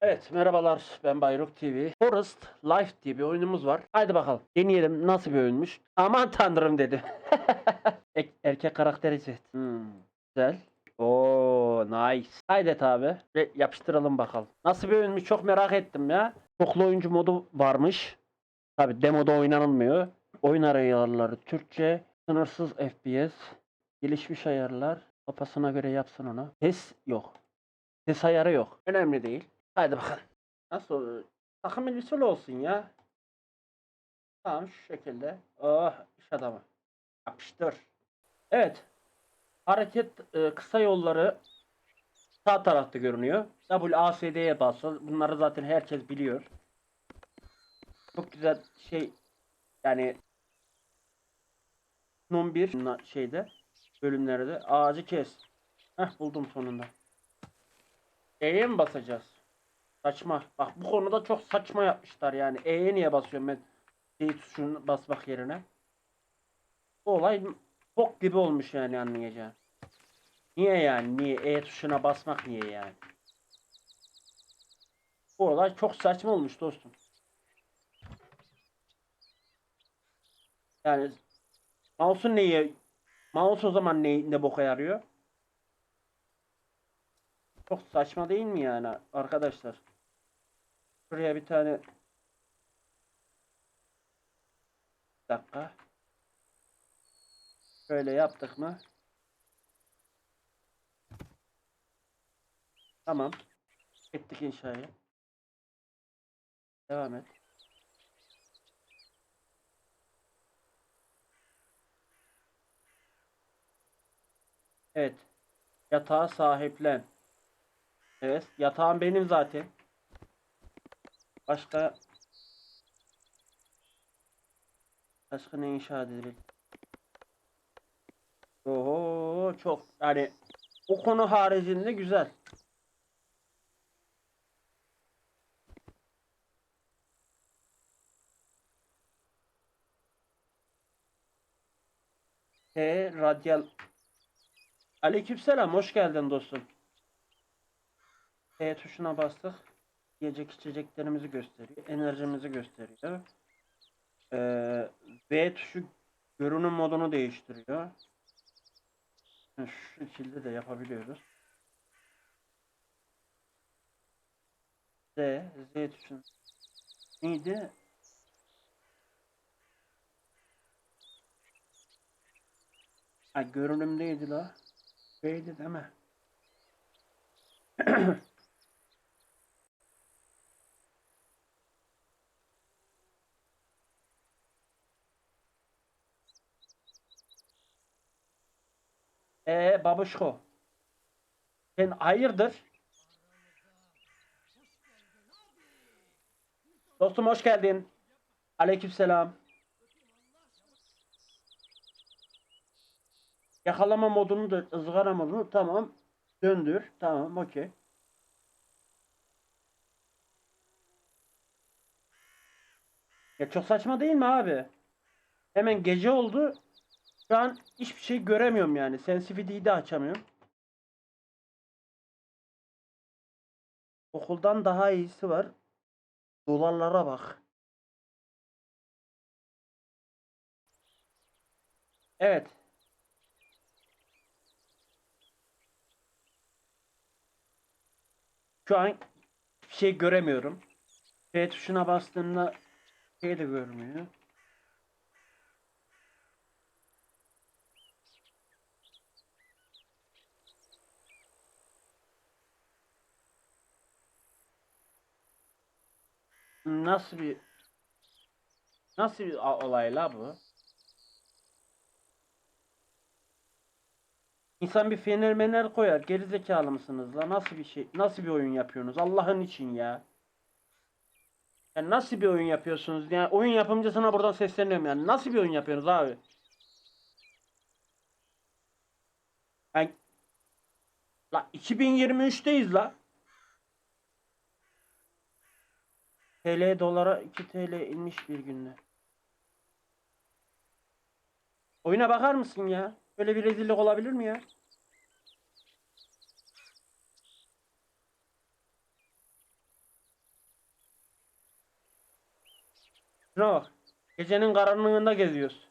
Evet merhabalar ben Bayrok TV. Forest Life diye bir oyunumuz var. Haydi bakalım deneyelim nasıl bir oyunmuş. Aman tanrım dedi. Ek- erkek karakteri seç. Hmm, güzel. Oo nice. Haydet abi. Ve yapıştıralım bakalım. Nasıl bir oyunmuş çok merak ettim ya. Çoklu oyuncu modu varmış. Tabi demoda oynanılmıyor. Oyun ayarları Türkçe. Sınırsız FPS. Gelişmiş ayarlar. Kafasına göre yapsın onu. Ses yok. Ses ayarı yok. Önemli değil. Haydi bakalım. Nasıl? Takım elbiseli olsun ya. Tamam şu şekilde. Oh iş adamı. Yapıştır. Evet. Hareket e, kısa yolları sağ tarafta görünüyor. WASD'ye basın. Bunları zaten herkes biliyor. Çok güzel şey yani Non 1 na- şeyde bölümlerde ağacı kes. Heh buldum sonunda. E'ye mi basacağız? Saçma. Bak bu konuda çok saçma yapmışlar yani. E'ye niye basıyorum ben? Şey tuşunu basmak yerine. Bu olay bok gibi olmuş yani anlayacağın. Niye yani? Niye? E tuşuna basmak niye yani? Bu olay çok saçma olmuş dostum. Yani mouse'un neye mouse o zaman ne, ne boka yarıyor? Çok saçma değil mi yani arkadaşlar? Şuraya bir tane dakika. Şöyle yaptık mı? Tamam. Ettik inşayı. Devam et. Evet. Yatağa sahiplen. Evet. Yatağım benim zaten. Başka Başka ne inşa edilir? Oho çok yani o konu haricinde güzel. T radyal Aleykümselam hoş geldin dostum. T tuşuna bastık. Yiyecek içeceklerimizi gösteriyor. Enerjimizi gösteriyor. Ee, V tuşu görünüm modunu değiştiriyor. Şu şekilde de yapabiliyoruz. Z, Z tuşu neydi? Ha görünümdeydi la. V'ydi değil mi? Ee babuşko. Sen hayırdır? Dostum hoş geldin. Aleykümselam. Yakalama modunu da ızgara modunu tamam. Döndür. Tamam okey. Ya çok saçma değil mi abi? Hemen gece oldu. Şu an hiçbir şey göremiyorum yani. Sensitivity'yi de açamıyorum. Okuldan daha iyisi var. Dolarlara bak. Evet. Şu an bir şey göremiyorum. P tuşuna bastığımda şey de görmüyor. Nasıl bir nasıl bir olay la bu? İnsan bir fener mener koyar. Gerizekalı mısınız la? Nasıl bir şey? Nasıl bir oyun yapıyorsunuz? Allah'ın için ya. Ya nasıl bir oyun yapıyorsunuz? Yani oyun yapımcısına buradan sesleniyorum yani. Nasıl bir oyun yapıyorsunuz abi? Yani, la 2023'teyiz la. TL dolara 2 TL inmiş bir günde. Oyuna bakar mısın ya? Böyle bir rezillik olabilir mi ya? Şuna bak. Gecenin karanlığında geziyoruz.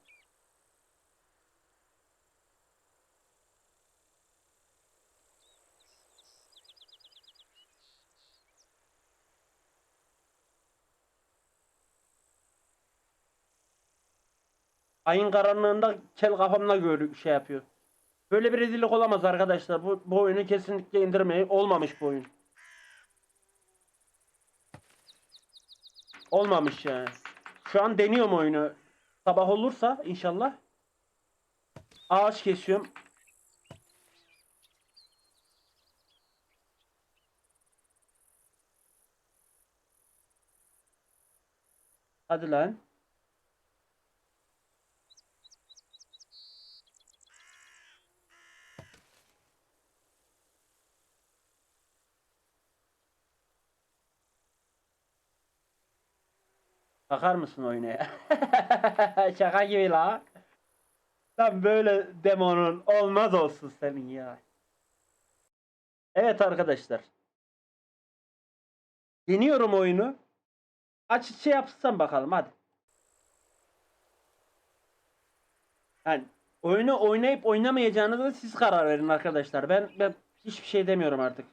Ayın karanlığında kel kafamla gör şey yapıyor. Böyle bir rezillik olamaz arkadaşlar. Bu, bu oyunu kesinlikle indirmeyin. Olmamış bu oyun. Olmamış yani. Şu an deniyorum oyunu. Sabah olursa inşallah. Ağaç kesiyorum. Hadi lan. Bakar mısın oyuna? Şaka gibi la. Lan böyle demonun olmaz olsun senin ya. Evet arkadaşlar. Deniyorum oyunu. Aç şey yapsam bakalım hadi. Yani oyunu oynayıp oynamayacağınıza siz karar verin arkadaşlar. Ben ben hiçbir şey demiyorum artık.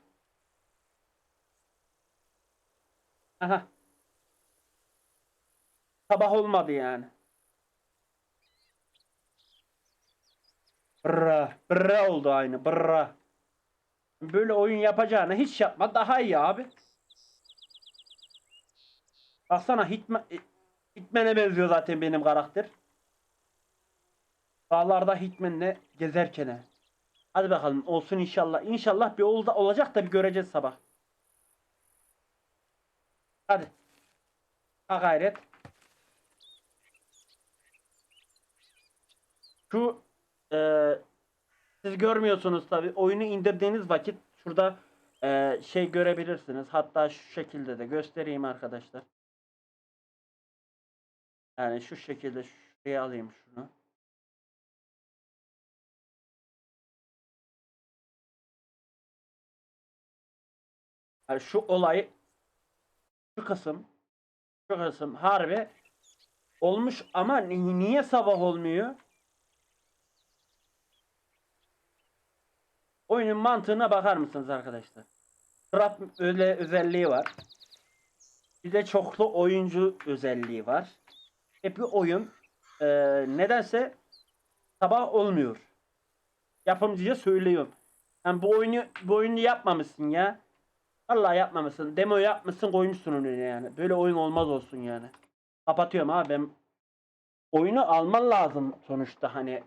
Aha. Sabah olmadı yani. Brra, brra oldu aynı, brra. Böyle oyun yapacağını hiç yapma daha iyi abi. Baksana Hitman, Hitman'e benziyor zaten benim karakter. Dağlarda Hitman'le gezerken. Hadi bakalım olsun inşallah. İnşallah bir ol olacak da bir göreceğiz sabah. Hadi. Ha gayret. Şu eee, siz görmüyorsunuz tabi oyunu indirdiğiniz vakit şurada eee, şey görebilirsiniz. Hatta şu şekilde de göstereyim arkadaşlar. Yani şu şekilde şuraya alayım şunu. Yani şu olay şu kısım şu kısım harbi olmuş ama ni- niye sabah olmuyor? Oyunun mantığına bakar mısınız arkadaşlar? Trap öyle özelliği var. Bir de çoklu oyuncu özelliği var. Hep bir oyun e, nedense sabah olmuyor. Yapımcıya söylüyorum. Yani bu oyunu bu oyunu yapmamışsın ya. Vallahi yapmamışsın. Demo yapmışsın koymuşsun önüne yani. Böyle oyun olmaz olsun yani. Kapatıyorum abi ben oyunu alman lazım sonuçta hani